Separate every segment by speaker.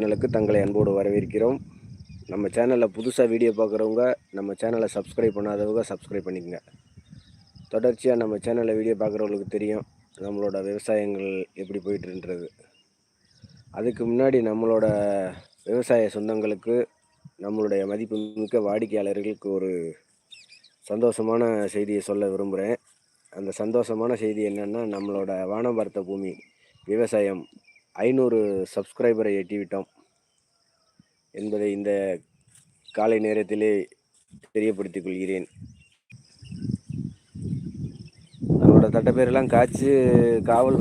Speaker 1: சேனலுக்கு தங்களை அன்போடு வரவேற்கிறோம். நம்ம சேனலில் புதுசாக வீடியோ பார்க்குறவங்க நம்ம சேனலை சப்ஸ்கிரைப் பண்ணாதவங்க சப்ஸ்கிரைப் பண்ணிக்கோங்க. தொடர்ச்சியாக நம்ம சேனலில் வீடியோ பார்க்குறவங்களுக்கு தெரியும் நம்மளோட விவசாயங்கள் எப்படி போயிட்டுருன்றது. அதுக்கு முன்னாடி நம்மளோட விவசாய சொந்தங்களுக்கு நம்மளுடைய மதிப்புமிக்க வாடிக்கையாளர்களுக்கு ஒரு சந்தோஷமான செய்தியை சொல்ல விரும்புகிறேன் அந்த சந்தோஷமான செய்தி என்னென்னா நம்மளோட வானபாரத பூமி விவசாயம். ஐநூறு சப்ஸ்கிரைபரை எட்டிவிட்டோம் என்பதை இந்த காலை நேரத்திலே தெரியப்படுத்திக் கொள்கிறேன். நம்மளோட தட்டைப்பேரெல்லாம் காய்ச்சி காவல்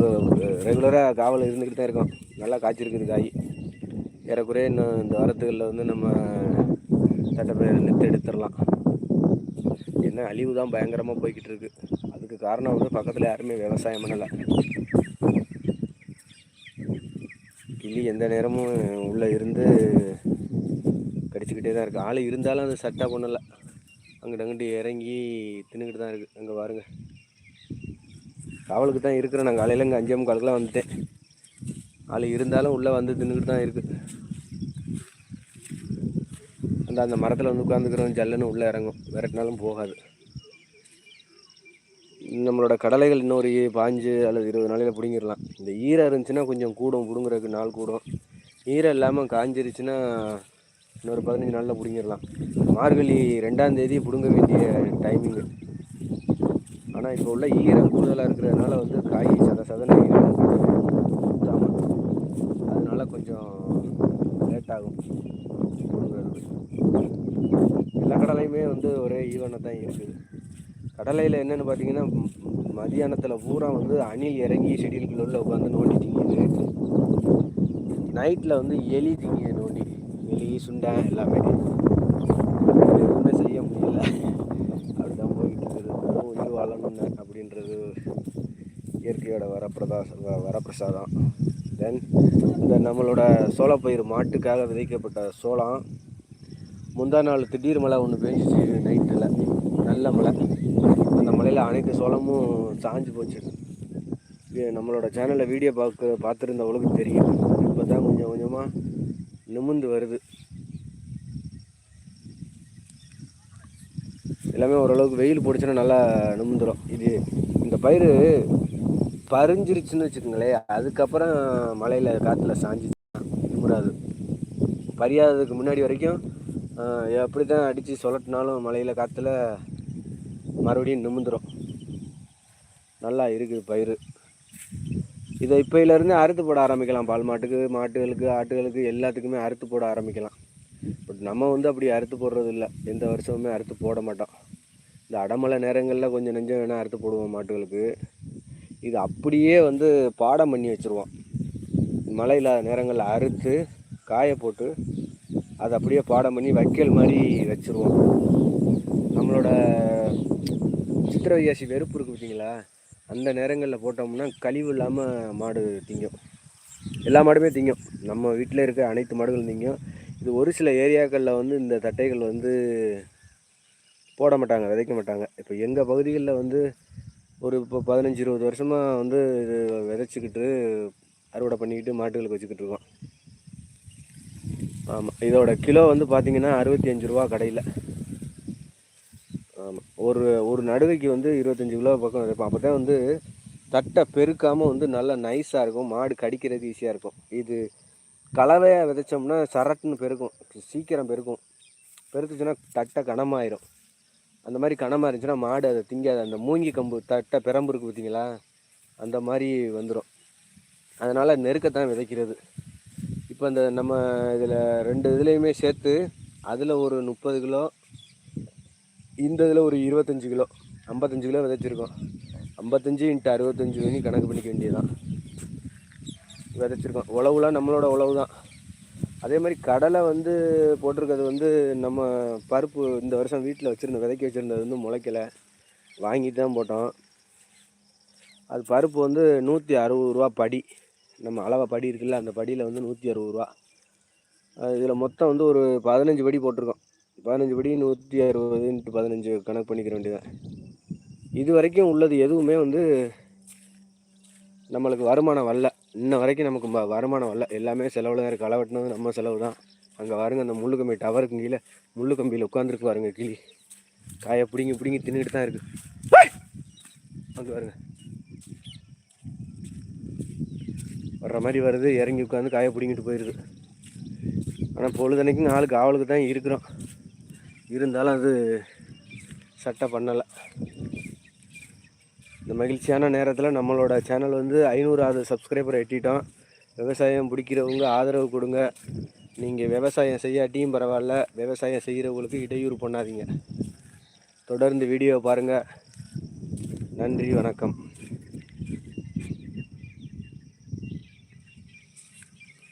Speaker 1: ரெகுலராக காவல் இருந்துக்கிட்டு தான் இருக்கோம். நல்லா காய்ச்சிருக்குது காய். ஏறக்குறைய இன்னும் இந்த வாரத்துகளில் வந்து நம்ம தட்டைப்பயிர் நெத்து எடுத்துடலாம். என்ன அழிவு தான் பயங்கரமாக போய்கிட்டு இருக்கு. அதுக்கு காரணம் வந்து பக்கத்தில் யாருமே விவசாயம் பண்ணலை. கிளி எந்த நேரமும் உள்ளே இருந்து கடிச்சிக்கிட்டே தான் இருக்குது ஆள் இருந்தாலும் அது சட்டை பண்ணலை அங்கிட்ட அங்கிட்டு இறங்கி தின்னுக்கிட்டு தான் இருக்குது அங்கே பாருங்க. காவலுக்கு தான் இருக்கிறேன். நான் காலையில் இங்கே அஞ்சே முக்காலுக்குலாம் வந்துட்டேன். ஆள் இருந்தாலும் உள்ளே வந்து தின்னுக்கிட்டு தான் இருக்குது அந்த அந்த மரத்தில் வந்து உட்காந்துக்கிறோம் ஜல்லுன்னு உள்ளே இறங்கும். விரட்டினாலும் போகாது. நம்மளோட கடலைகள் இன்னொரு பாஞ்சு அல்லது இருபது நாளையில் பிடுங்கிடலாம். இந்த ஈரம் இருந்துச்சுன்னா கொஞ்சம் கூடும் பிடுங்குறதுக்கு நாள் கூடும். ஈரம் இல்லாமல் காஞ்சிருச்சுன்னா இன்னொரு பதினஞ்சு நாளில் பிடுங்கிடலாம். மார்கழி ரெண்டாம் தேதி பிடுங்க வேண்டிய டைமிங்கு ஆனால் இப்போ உள்ள ஈரம் கூடுதலாக இருக்கிறதுனால வந்து காய் சத சதன ஈரம் அதனால் கொஞ்சம் லேட் ஆகும் எல்லா கடலையுமே வந்து ஒரே ஈவனாக தான் இருக்குது. கடலையில் என்னென்னு பார்த்தீங்கன்னா மதியானத்தில் பூரா வந்து அணில் இறங்கி செடிகளுக்குள்ள உள்ள உட்காந்து நோண்டி திங்குது நைட்டில் வந்து எலி திங்குது நோண்டி எலி சுண்டை எல்லாமே. எதுவுமே செய்ய முடியல. அப்படிதான் போய்கிட்டு இருக்குது. உயிர் வாழணும்னு அப்படின்றது இயற்கையோட வரப்பிரதா வரப்பிரசாதம். தென் இந்த நம்மளோட சோளப்பயிர் மாட்டுக்காக விதைக்கப்பட்ட சோளம். முந்தா நாள் திடீர் மழை ஒன்று பெஞ்சிச்சு நைட்டில் நல்ல மழை. மழையில் அனைத்து சோளமும் சாஞ்சு போச்சு இது நம்மளோட சேனலில் வீடியோ பார்க்க பார்த்துருந்தவளுக்கு தெரியும். இப்போ தான் கொஞ்சம் கொஞ்சமாக நிமிந்து வருது. எல்லாமே ஓரளவுக்கு வெயில் போட்டுச்சுன்னா நல்லா நிமிந்துடும் இது இந்த பயிர் பறிஞ்சிருச்சுன்னு வச்சுக்கோங்களேன். அதுக்கப்புறம் மழையில் காற்றுல சாஞ்சு நிமிராது. பறியாததுக்கு முன்னாடி வரைக்கும் எப்படி தான் அடித்து சொலட்டினாலும் மழையில் காற்றுல மறுபடியும் நிமிந்துடும் நல்லா இருக்குது பயிர் இதை இப்போயிலேருந்து அறுத்து போட ஆரம்பிக்கலாம். பால் மாட்டுக்கு மாட்டுகளுக்கு ஆட்டுகளுக்கு எல்லாத்துக்குமே அறுத்து போட ஆரம்பிக்கலாம். பட் நம்ம வந்து அப்படி அறுத்து போடுறது இல்லை எந்த வருஷமுமே அறுத்து போட மாட்டோம். இந்த அடமலை நேரங்களில் கொஞ்சம் நெஞ்சம் வேணால் அறுத்து போடுவோம் மாட்டுகளுக்கு. இது அப்படியே வந்து பாடம் பண்ணி வச்சுருவோம். மழை இல்லாத நேரங்களில் அறுத்து காய போட்டு அதை அப்படியே பாடம் பண்ணி வைக்கல் மாதிரி வச்சுருவோம். நம்மளோட சித்திரை வெறுப்பு இருக்குது பார்த்தீங்களா? அந்த நேரங்களில் போட்டோம்னா கழிவு இல்லாமல் மாடு திங்கும். எல்லா மாடுமே திங்கும். நம்ம வீட்டில் இருக்க அனைத்து மாடுகளும் திங்கும். இது ஒரு சில ஏரியாக்களில் வந்து இந்த தட்டைகள் வந்து போட மாட்டாங்க விதைக்க மாட்டாங்க. இப்போ எங்கள் பகுதிகளில் வந்து ஒரு இப்போ பதினஞ்சு இருபது வருஷமாக வந்து இது விதைச்சிக்கிட்டு அறுவடை பண்ணிக்கிட்டு மாட்டுகளுக்கு வச்சுக்கிட்டு இருக்கோம். ஆமாம் இதோட கிலோ வந்து பார்த்தீங்கன்னா அறுபத்தி அஞ்சு ரூபா கடையில். ஆமாம் ஒரு ஒரு நடுவைக்கு வந்து இருபத்தஞ்சி கிலோ பக்கம் இருப்போம் அப்போ தான் வந்து தட்டை பெருக்காமல் வந்து நல்லா நைஸாக இருக்கும். மாடு கடிக்கிறது ஈஸியாக இருக்கும். இது கலவையாக விதைச்சோம்னா சரட்டுன்னு பெருக்கும். சீக்கிரம் பெருக்கும். பெருத்துச்சுன்னா தட்டை கனமாயிரும். அந்த மாதிரி கனமாக இருந்துச்சுன்னா மாடு அதை திங்காது. அந்த மூங்கி கம்பு தட்டை பெரம்பு இருக்குது பார்த்தீங்களா? அந்த மாதிரி வந்துடும் அதனால் நெருக்கத்தான் விதைக்கிறது. இப்போ இந்த நம்ம இதில் ரெண்டு இதுலேயுமே சேர்த்து அதில் ஒரு முப்பது கிலோ இந்த இதில் ஒரு இருபத்தஞ்சி கிலோ ஐம்பத்தஞ்சு கிலோ விதைச்சிருக்கோம். ஐம்பத்தஞ்சு இன்ட்டு அறுபத்தஞ்சு பண்ணி கணக்கு பண்ணிக்க வேண்டியதுதான். விதைச்சிருக்கோம். உழவுலாம் நம்மளோட உழவு தான் அதே மாதிரி கடலை வந்து போட்டிருக்கிறது வந்து நம்ம பருப்பு இந்த வருஷம் வீட்டில் வச்சுருந்த விதைக்க வச்சுருந்தது வந்து முளைக்கலை. வாங்கிட்டு தான் போட்டோம். அது பருப்பு வந்து நூற்றி அறுபது ரூபா படி. நம்ம அளவை படி இருக்குல்ல அந்த படியில் வந்து நூற்றி அறுபது ரூபா. இதில் மொத்தம் வந்து ஒரு பதினஞ்சு படி போட்டிருக்கோம். பதினஞ்சு படி நூற்றி அறுபது இன்ட்டு பதினஞ்சு கணக்கு பண்ணிக்கிற வேண்டியதான் இது வரைக்கும் உள்ளது எதுவுமே வந்து நம்மளுக்கு வருமானம் வரல. இன்ன வரைக்கும் நமக்கு வருமானம் வரல. எல்லாமே செலவில் தான் இருக்குது களை வெட்டினது நம்ம செலவு தான் அங்கே பாருங்க அந்த முள்ளு கம்பி டவருக்கு கீழே முள்ளு கம்பியில் உட்காந்துருக்கு பாருங்க கிளி. காயை பிடிங்கி பிடிங்கி தின்னுட்டு தான் இருக்குது வந்து பாருங்க. வர்ற மாதிரி வருது. இறங்கி உட்காந்து காயை பிடிங்கிட்டு போயிடுது ஆனால் பொழுதனைக்கும் ஆளுக்கு ஆவலுக்கு தான் இருக்கிறோம். இருந்தாலும் அது சட்டை பண்ணலை. இந்த மகிழ்ச்சியான நேரத்தில் நம்மளோட சேனல் வந்து ஐநூறாவது சப்ஸ்கிரைபர் எட்டிட்டோம். விவசாயம் பிடிக்கிறவங்க ஆதரவு கொடுங்க. நீங்கள் விவசாயம் செய்யாட்டியும் பரவாயில்ல. விவசாயம் செய்கிறவங்களுக்கு இடையூறு பண்ணாதீங்க. தொடர்ந்து வீடியோ பாருங்கள் நன்றி வணக்கம்.